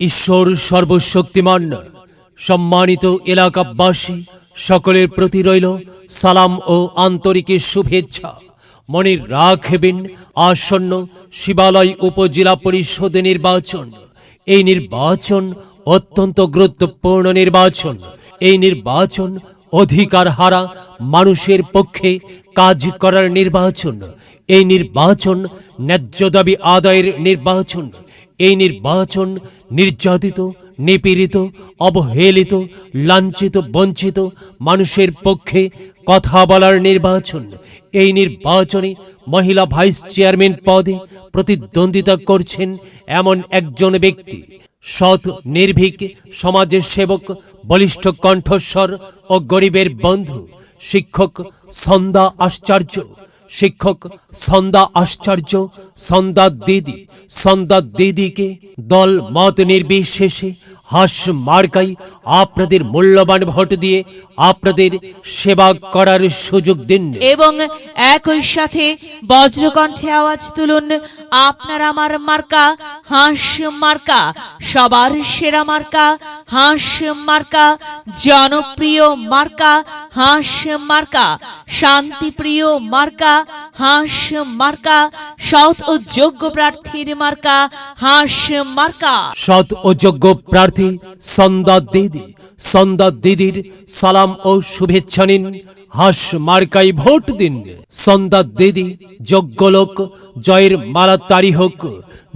ঈশ্বর সর্বশক্তিমান। সম্মানিত এলাকাবাসী, সকলের প্রতি রইল সালাম ও আন্তরিক শুভেচ্ছা। মনে রাখবেন, আসন্ন শিবালয় উপজেলা পরিষদ নির্বাচন। এই নির্বাচন অত্যন্ত গুরুত্বপূর্ণ নির্বাচন। এই নির্বাচন অধিকার হারা মানুষের পক্ষে কাজ করার নির্বাচন। এই নির্বাচন ন্যায্য দাবি আদায়ের নির্বাচন। এই নির্বাচন নির্যাতিত, নিপীড়িত, অবহেলিত, লাঞ্ছিত, বঞ্চিত মানুষের পক্ষে কথা বলার নির্বাচন। এই নির্বাচনে মহিলা ভাইস চেয়ারম্যান পদে প্রতিদ্বন্দ্বিতা করছেন এমন একজন ব্যক্তি। সৎ, নির্ভীক, সমাজের সেবক, বলিষ্ঠ কণ্ঠস্বর ও গরিবের বন্ধু, শিক্ষক, সন্ধ্যা আশ্চর্য। শিক্ষক, সন্ধ্যা আশ্চর্য, সন্ধ্যা দিদি, সন্ধ্যা দিদিকে দল মত নির্বিশেষে হাস মার্কাই আপনাদের মূল্যবান ভোট দিয়ে আপনাদের সেবা করার সুযোগ দিন। এবং একই সাথে বজ্রকণ্ঠে আওয়াজ তুলুন, আপনার আমার মার্কা, হাঁস মার্কা, সবার সেরা মার্কা, হাঁস মার্কা, জনপ্রিয় মার্কা হাঁস মার্কা, শান্তিপ্রিয় মার্কা, হাঁস মার্কা, সৎ ও যোগ্য প্রার্থীর মার্কা, হাঁস মার্কা। সৎ ও যোগ্য প্রার্থী সন্ধ্যা দিদি সন্ধ্যা দিদির সালাম ও শুভেচ্ছা নিন, হাস মার্কাই ভোট দিন। সন্ধ্যা দিদি, যোগ্য লোক, জয়ের মালা তারি হোক,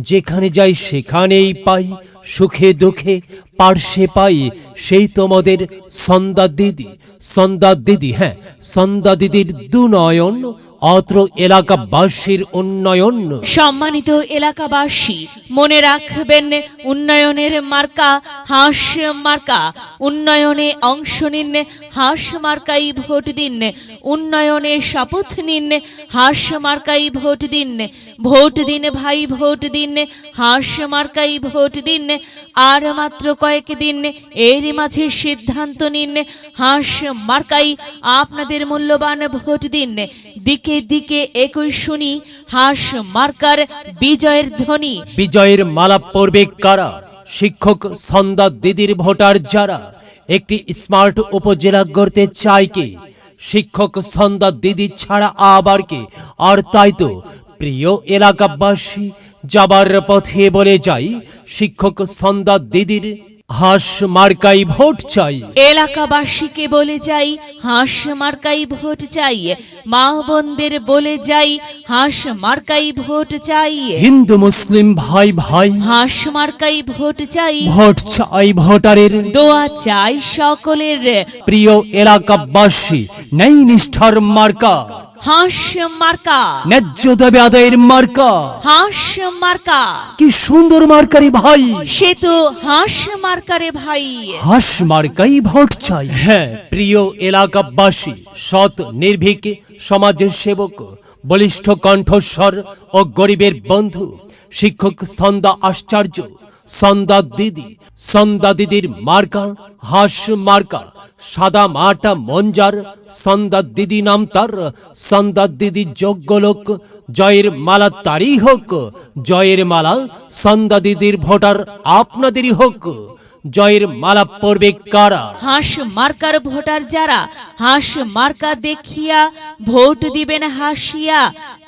যেখানে যাই সেখানেই পাই, সুখে দুঃখে পার্শ্বে পাই, সেই তোমাদের সন্ধ্যা দিদি সন্ধ্যা দিদি হ্যাঁ সন্ধ্যা দিদির দুনয়ন অত্র এলাকাবাসীর উন্নয়ন। সম্মানিত এলাকাবাসী, মনে রাখবেন উন্নয়নের মার্কা, হাঁস মার্কা। উন্নয়নে অংশ নিন, হাঁস মার্কাই ভোট দিন। উন্নয়নে শপথ নিন, হাঁস মার্কাই ভোট দিন। ভোট দিন ভাই, ভোট দিন, হাঁস মার্কাই ভোট দিন। আর মাত্র কয়েক দিন, এর মাঝে সিদ্ধান্ত নিন, হাঁস মার্কাই আপনাদের মূল্যবান ভোট দিন। দিকে দিকে একই শুনি, হাঁস মার্কার বিজয়ের ধ্বনি। বিজয়ের মালা পড়বে কারা? শিক্ষক সন্ধ্যা দিদির ভোটার যারা? একটি স্মার্ট উপজেলা গড়তে চায় কে? শিক্ষক সন্ধ্যা দিদি ছাড়া আবার কে? আর তাই তো প্রিয় এলাকাবাসী যাবার পথে বলে যাই, শিক্ষক সন্ধ্যা দিদির হাঁস মার্কাই ভোট চাই। এলাকাবাসীকে বলে যাই হাঁস মার্কাই ভোট চাই। মা বোনদের বলে যাই হাঁস মার্কাই ভোট চাই। হিন্দু মুসলিম ভাই ভাই। হাঁস মার্কাই ভোট চাই। ভোট চাই ভোটারের। দোয়া চাই সকলের। প্রিয় এলাকাবাসী নেই নিষ্ঠার মার্কা। হাঁস মার্কা ন্যায্য দাবি আদায়ের মার্কা। হাঁস মার্কা কি সুন্দর মার্কারি ভাই। সে তো হাঁস মার্কারে ভাই। হাস মার্কাই ভোট চাই। হ্যাঁ প্রিয় এলাকাবাসী সৎ নির্ভীক সমাজের সেবক বলিষ্ঠ কণ্ঠস্বর ও গরিবের বন্ধু শিক্ষক সন্ধ্যা আশ্চর্য, সন্ধ্যা দিদি, সন্ধ্যা দিদির মার্কা, হাস মার্কা, সাদা মাটা মঞ্জার, সন্ধ্যা দিদি নাম তার, সন্ধ্যা দিদি যোগ্য লোক, জয়ের মালা তারই হোক, জয়ের মালা সন্ধ্যা দিদির ভোটার আপনাদেরই হোক, জয়ের মালা পড়বে কারা? হাঁস মার্কার ভোটার যারা, হাঁস মার্কা দেখিয়া ভোট দিবেন হাসিয়া,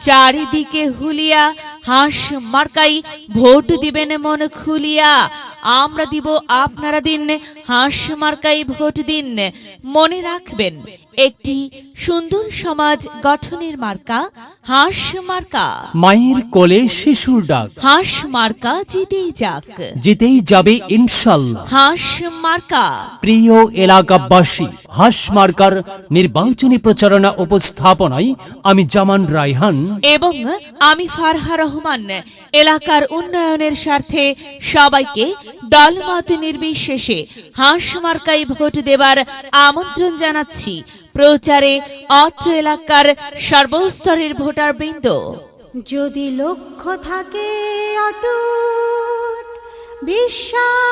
চারিদিকে হুলিয়া হাঁস মার্কাই ভোট দিবেন মন খুলিয়া। আমরা দিব আপনারা দিন হাঁস মার্কাই ভোট দিন। মনে রাখবেন একটি সুন্দর সমাজ গঠনের মার্কা হাঁস মার্কা। মায়ের কোলে শিশুর ডাক। হাঁস মার্কা জিতেই যাক। জিতেই যাবে ইনশাল্লাহ। হাঁস মার্কা। প্রিয় এলাকাবাসী হাস মার্কার নির্বাচনী প্রচারণা উপস্থাপনায় আমি জামান রায়হান। এবং আমি ফারহা রহমান। এলাকার উন্নয়নের স্বার্থে সবাইকে দলমত নির্বিশেষে হাঁস মার্কাই ভোট দেবার আমন্ত্রণ জানাচ্ছি প্রচারে অত্র এলাকার সর্বস্তরের ভোটার বৃন্দ যদি লক্ষ্য থাকে অটুট বিশ্বাস